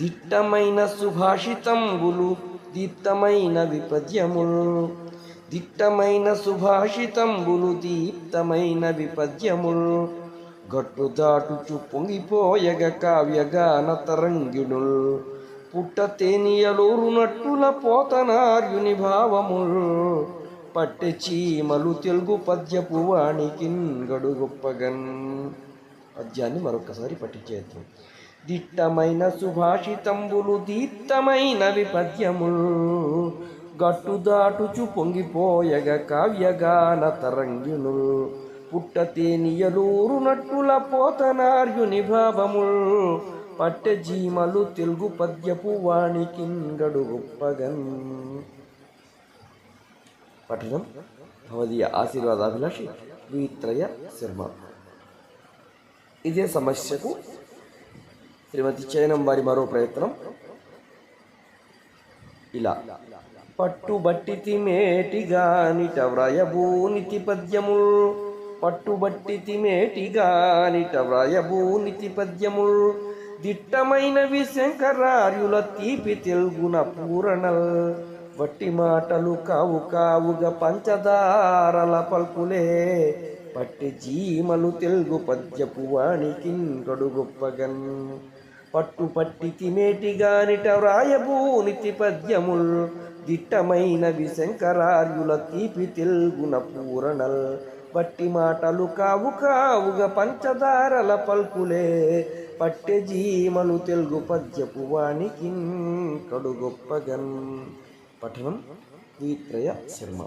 దిట్టమైన సుభాషితంబులు దీప్తమైన విపద్యములు. దిట్టమైన సుభాషితంబులు దీప్తమైన విపద్యములు. గట్టు దాటుచు పొంగిపోయగ కావ్యగాన తరంగిణుల్. పుట్ట తేనియలూరునట్టుల పోతనార్యుని భావముల్. పట్టె చీమలు తెలుగు పద్యపు వాణికిన్ గడు గొప్పగన్ పద్యాన్ని మరొకసారి పఠించేద్దాం. దిట్టమైన సుభాషితంబులు దీప్తమైన విపద్యములు. గట్టు దాటుచు పొంగిపోయగ కావ్యగాన తరంగిణులు పుట్టతేనియలూరు నట్టుల పోతనార్యుని భావముల్. పట్టె జీమలు తెలుగు పద్యపు వాణికింగడు గొప్పగన్. పఠనం భవదీయ ఆశీర్వాదాభిలాషి వీత్రయ శర్మ. ఇదే సమస్యకు శ్రీమతి చైనం వారి మరో ప్రయత్నం. ఇలా. పట్టుబట్టి మేటిగానిట వ్రయభూనితి పద్యముల్. పట్టుబట్టి మేటిగానిట వ్రయభూనితి పద్యముల్. దిట్టమైనవి శంకరార్యుల తీపి తెలుగున పూరణల్. వట్టి మాటలు కావు కావుగా పంచదారల పల్పులే పట్టి జీమలు తెలుగు పద్యపు వాణికిన్ గడు గొప్పగన్. పట్టుపట్టి తిమేటిగానిట వ్రాయభూనితి పద్యముల్ దిట్టమైనవి శంకరార్యుల తీపి తెలుగున పూరణల్ పట్టి మాటలు కావు కావుగా పంచదారల పల్పులే పట్టె జీమలు తెలుగు పద్యపు వానికి కడు గొప్పగన్ పఠనం ద్విత్రయ శర్మ.